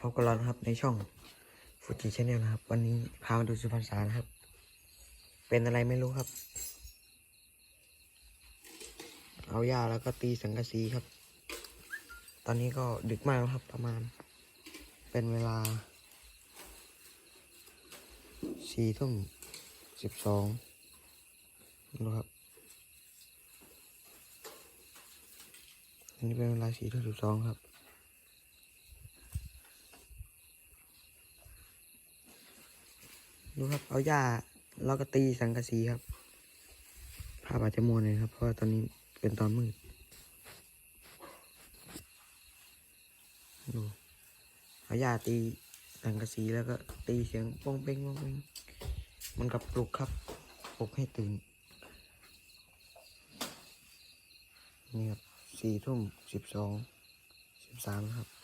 พบกับเรานะครับในช่องฟูจิชาแนลนะครับ วันนี้พามาดูสุพรรณษานะครับ เป็นอะไรไม่รู้ครับ เอาหญ้าแล้วก็ตีสังกะสีครับ ตอนนี้ก็ดึกมากแล้วครับ ประมาณ เป็นเวลาสี่ทุ่มสิบสองดูครับอันนี้เป็นเวลาสี่ทุ่มสิบสองครับ ดูครับ เอาหญ้าแล้วก็ตีสังกะสีครับ ภาพอาจจะมัวหน่อยครับ เพราะว่าตอนนี้เป็นตอนมืด ดู เอาหญ้าตีสังกะสีแล้วก็ตีเสียงป้องเป้งป้องเป้งมันกับปลุกครับ ปลุกให้ตื่น นี่ครับสี่ทุ่มสิบสองสิบสามครับ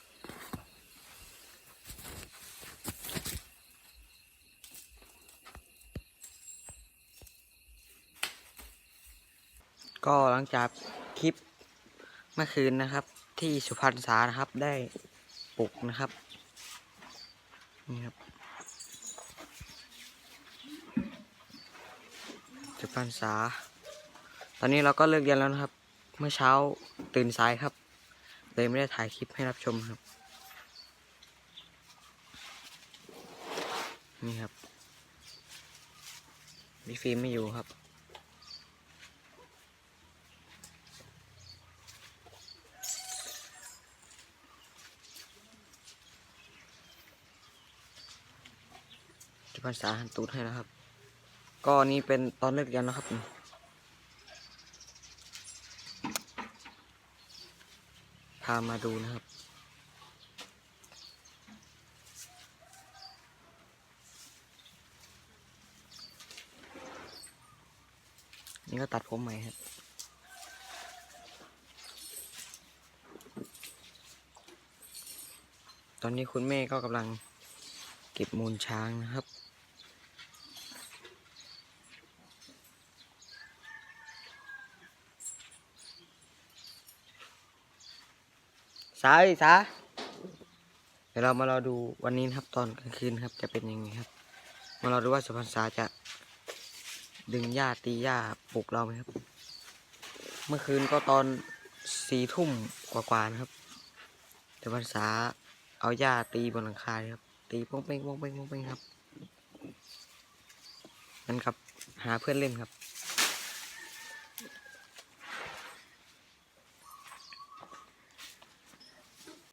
ก็หลังจากคลิปเมื่อคืนนะครับ ที่สุพรรณษานะครับได้ปลุกนะครับนี่ครับสุพรรณษา ตอนนี้เราก็เลิกเรียนแล้วนะครับ เมื่อเช้าตื่นสายครับ เลยไม่ได้ถ่ายคลิปให้รับชมครับ นี่ครับพี่ฟิล์มไม่อยู่ครับ ภาษาหันตูดให้นะครับ ก็นี่เป็นตอนเลิกเรียนนะครับพามาดูนะครับ นี่ก็ตัดผมใหม่ครับตอนนี้คุณแม่ก็กำลังเก็บมูลช้างนะครับ สายสาเดี๋ยวเรามารอดูวันนี้นะครับตอนกลางคืนครับ จะเป็นยังไงครับ มารอดูว่าสุพรรณษาจะดึงหญ้าตีหญ้าปลุกเราไหมครับ เมื่อคืนก็ตอนสี่ทุ่มกว่าๆนะครับสุพรรณษาเอาหญ้าตีบนหลังคายครับ ตีป้องเป้งป้องเป้งป้องเป้งครับนั่นครับ หาเพื่อนเล่นครับ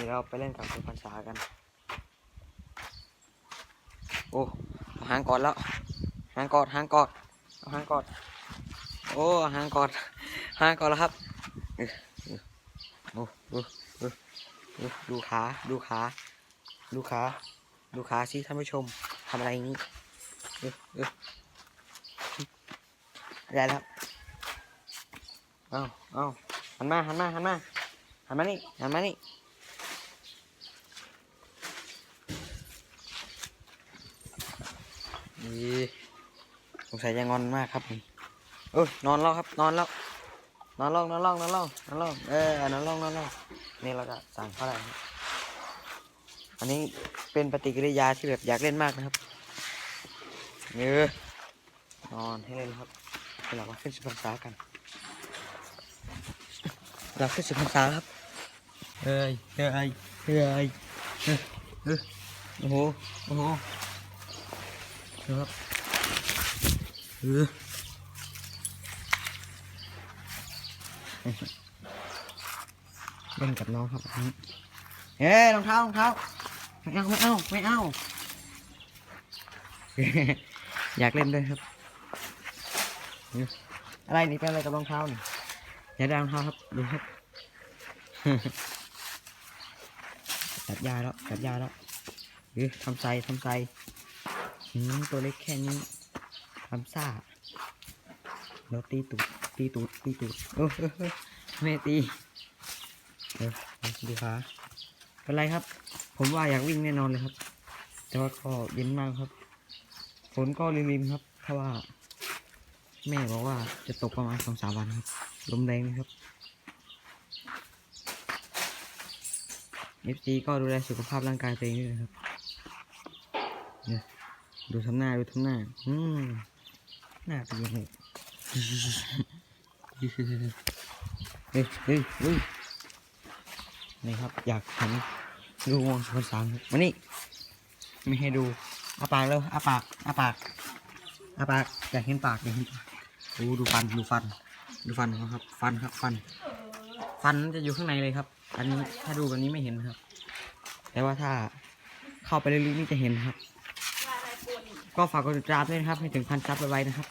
ดี๋ยวเราไปเล่นกับคุณพันษากัน โอ้หางกอดแล้ว หางกอดหางกอดเอาหางกอด โอ้หางกอดหางกอดแล้วครับโอ้ดูดูดูขาดูขาดูขาดูขาสิท่านผู้ชมทำอะไรอย่างนี้ได้แล้วเอาเอาหันมาหันมาหันมาหันมานี่หันมานี่ สงสัยจะงอนมากครับเออนอนแล้วครับ นอนแล้ว นอนล่องนอนล่องนอนล่องนอนล่องเออนอนล่องนอนล่องนี่เราก็สั่งเขาได้ครับอันนี้เป็นปฏิกิริยาที่แบบอยากเล่นมากนะครับเออนอนให้เล่นครับเดี๋ยวรามาขึ้นสิบองศากันเราขึ้นสิบองศาครับเฮ้ยเฮ้ยเฮ้ยเฮ้ยเฮ้ยโอ้โหโอ้โห ครับเออเล่นกับน้องครับเฮ้ยรองเท้ารองเท้าไม่เอาไม่เอาไม่เอา อยากเล่นด้วยครับ อะไรนี่เป็นอะไรกับรองเท้านี่อยาได้รองเท้าครับดูครับจัดยาแล้วจัดยาแล้วเออทำใจทำใจ ตัวเล็กแค่นี้ทำซ่าแล้วตีตูดตีตูดตีตูดโอ้เออเออไม่ตีเออดูขาเป็นไรครับ ผมว่าอยากวิ่งแน่นอนเลยครับ แต่ว่าก็เย็นมากครับ ฝนก็ริมๆครับเพราะว่า แม่บอกว่าจะตกประมาณสองสามวันครับ ลมแรงนะครับ FC ก็ดูแลสุขภาพร่างกายตัวเองด้วยนะครับเนี่ย ดูทำหน้าดูทำหน้า อืมหน้าเป็นยังไงเฮ้ยเฮ้ยเฮ้ยนี่ครับ อยากเห็นดูวงสุพรรณสามมานี่ไม่ให้ดูอาปากแล้วอาปากอาปากอาปากอยากเห็นปากอยากเห็นปากดูดูฟันดูฟัน ดูฟันเขาครับ ฟันครับฟัน ฟันจะอยู่ข้างในเลยครับ อันนี้ถ้าดูแบบนี้ไม่เห็นครับ แต่ว่าถ้าเข้าไปลึกๆนี่จะเห็นครับ ก็ฝากกดติดตามด้วยนะครับ ให้ถึงพันซับไว้นะครับ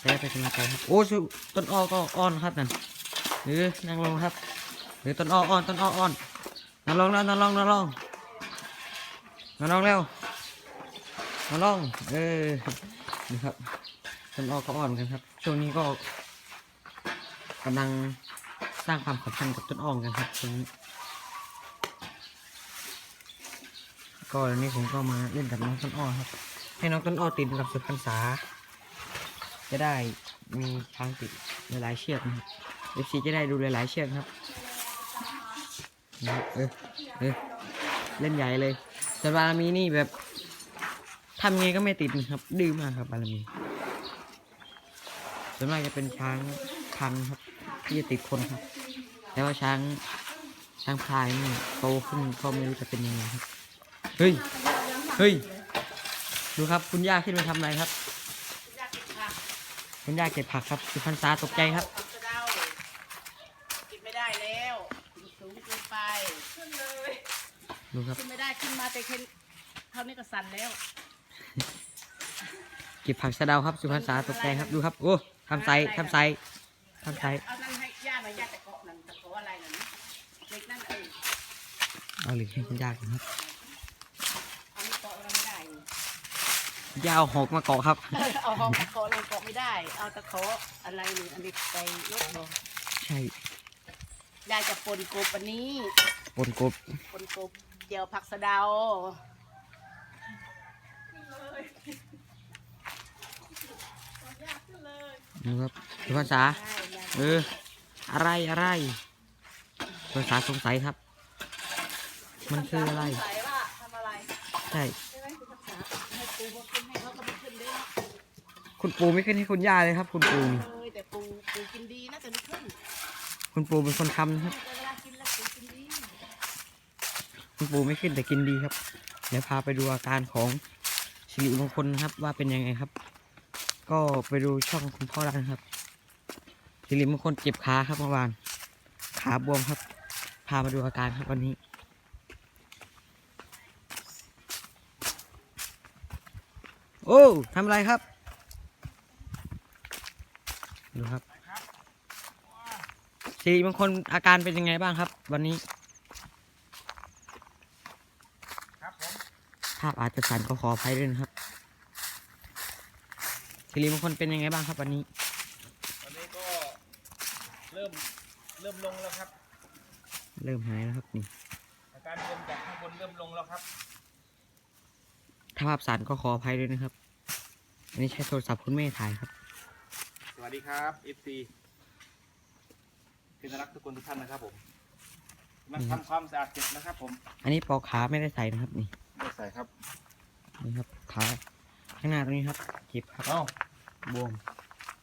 จะได้เป็นกำลังใจครับ โอ้ชูต้นอ้อก็อ้อนครับนั่นหรือนั่งลงครับ หรือต้นอ้ออ้อนต้นอ้ออ้อนนั่งลงแล้วนั่งลงนั่งลงนั่งลงเร็วนั่งลงเออนี่ครับต้นอ้อก็อ้อนกันครับ ช่วงนี้ก็กำลังสร้างความสัมพันธ์กับต้นอ้อกันครับช่วงนี้ก็วันนี้ผมก็มาเล่นกับน้องต้นอ้อครับ ให้น้องต้นอ้อติดกับสุพรรณษา จะได้มีทางติดหลายๆเชือกนะครับเอฟซีจะได้ดูหลายๆเชือกครับนะเออเออเล่นใหญ่เลยแต่บารมีนี่แบบทำไงก็ไม่ติดครับ ดื้อมากครับบารมีส่วนมากจะเป็นช้างพันครับ ที่จะติดคนครับ แต่ว่าช้างช้างพลายนี่โตขึ้นก็ไม่รู้จะเป็นยังไงครับ เฮ้ย เฮ้ย ดูครับคุณย่าขึ้นมาทำอะไรครับ อยากกินผักคุณย่าเก็บผักครับสุพรรณษาตกใจครับ ผักสะเดากินไม่ได้แล้วสูงเกินไปขึ้นเลยดูครับ ขึ้นไม่ได้ขึ้นมาแต่แค่เท่านี้ก็สั่นแล้วเก็บผักสะเดาครับสุพรรณษาตกใจครับดูครับโอ้ทำไซทำไซทำไซเอานั่นให้ย่าหน่อยย่าแต่เกาะนั่นตะเกาะอะไรนั่นเล็กนั่นเออเอาเหล็กให้คุณย่าก่อนครับ เอานี่เกาะเราไม่ได้นี่ ย่าเอาหอกมาเกาะครับ เอาห้องตะเกาะเราเกาะไม่ได้ เอาตะเกาะอะไรนี่อันนี้ไปยกบ่ใช่ยายจะปนกบอันนี้ปนกบปนกบเดี๋ยวผักสะเดาดูครับสุพรรณษาได้ยายเออ อะไรอะไรสุพรรณษาสงสัยครับ มันคืออะไรสงสัยว่าทำอะไรใช่ คุณปู่ไม่ขึ้นให้คุณย่าเลยครับ คุณปู่นี่เอ้ยแต่ปูปูกินดีนะแต่ไม่ขึ้นคุณปู่เป็นคนทำนะครับ แต่เวลากินแล้วปูกินดีคุณปู่ไม่ขึ้นแต่กินดีครับ เดี๋ยวพาไปดูอาการของสิริมงคลนะครับ ว่าเป็นยังไงครับ ก็ไปดูช่องคุณพ่อได้นะครับสิริมงคลเจ็บขาครับเมื่อวาน ขาบวมครับ พามาดูอาการครับวันนี้ โอ้ทำอะไรครับ ดูครับ สิริมงคลอาการเป็นยังไงบ้างครับ วันนี้ ครับผมภาพอาจจะสั่นก็ขออภัยด้วยนะครับสิริมงคลเป็นยังไงบ้างครับ วันนี้ วันนี้ก็เริ่มเริ่มลงแล้วครับ เริ่มหายแล้วครับนี่อาการบวมจากข้างบนเริ่มลงแล้วครับ ถ้าภาพสั่นก็ขออภัยด้วยนะครับ อันนี้ใช้โทรศัพท์คุณแม่ถ่ายครับ สวัสดีครับ FC เป็นรักทุกคนทุกท่านนะครับผมมันนี่ครับทำความสะอาดเสร็จนะครับ ผม อันนี้ปอกขาไม่ได้ใส่นะครับนี่ไม่ใส่ครับนี่ครับขาข้างหน้าตรงนี้ครับเจ็บครับเอ้าบวม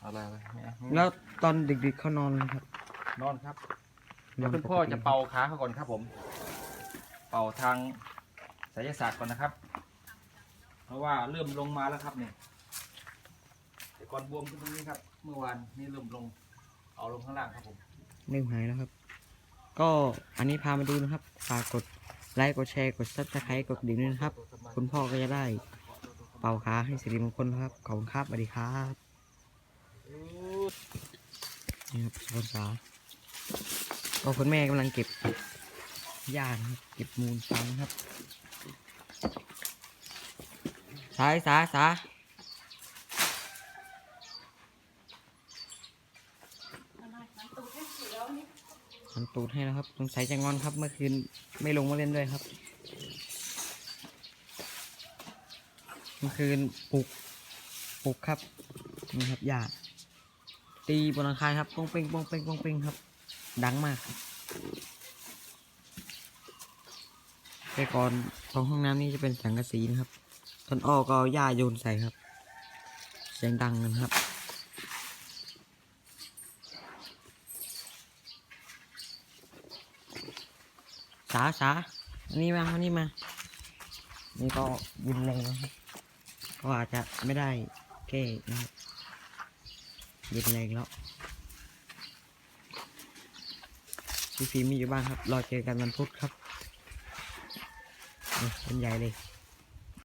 อะไรอะไรไม่เอาแล้วตอนดึกๆเขานอนเลยครับ นอนครับเดี๋ยวคุณพ่อจะเป่าขาเขาก่อนครับผม เป่าทางไสยศาสตร์ก่อนนะครับ เพราะว่าเริ่มลงมาแล้วครับเนี่ยแต่ก่อนบวมขึ้นตรงนี้ครับ เมื่อวานนี่เริ่มลง เอาลงข้างล่างครับผม เริ่มหายแล้วครับ ก็อันนี้พามาดูนะครับ ฝากกดไลค์ กดแชร์ กดซับสไครต์กดดิ่งด้วยนะครับ คุณพ่อก็จะได้ เป่าขาให้สิริมงคลนะครับ ขอบคุณครับสวัสดีครับ นี่ครับสวนสาก็คุณแม่กำลังเก็บหญ้านะครับ เก็บมูลฟางครับ สายสาสา หันตูดให้แล้วครับสงสัยจะงอนครับ เมื่อคืนไม่ลงมาเล่นด้วยครับเมื่อคืนปลุกปลุกครับนี่ครับหญ้าตีบนหลังคาครับปองเป้งปองเป้งปองเป้งครับ ดังมากครับแต่ก่อนตรงห้องน้ำนี่จะเป็นสังกะสีนะครับตอนออกก็เอาหญ้าโยนใส่ครับ เสียงดังกันครับ สาสาอันนี้มาอันนี้มา นี่ก็ยินแรงนะครับก็อาจจะไม่ได้แก้นะครับยินแรงแล้วพี่ฟีมีอยู่บ้านครับ รอเจอกันวันพุธครับเป็นใหญ่เลย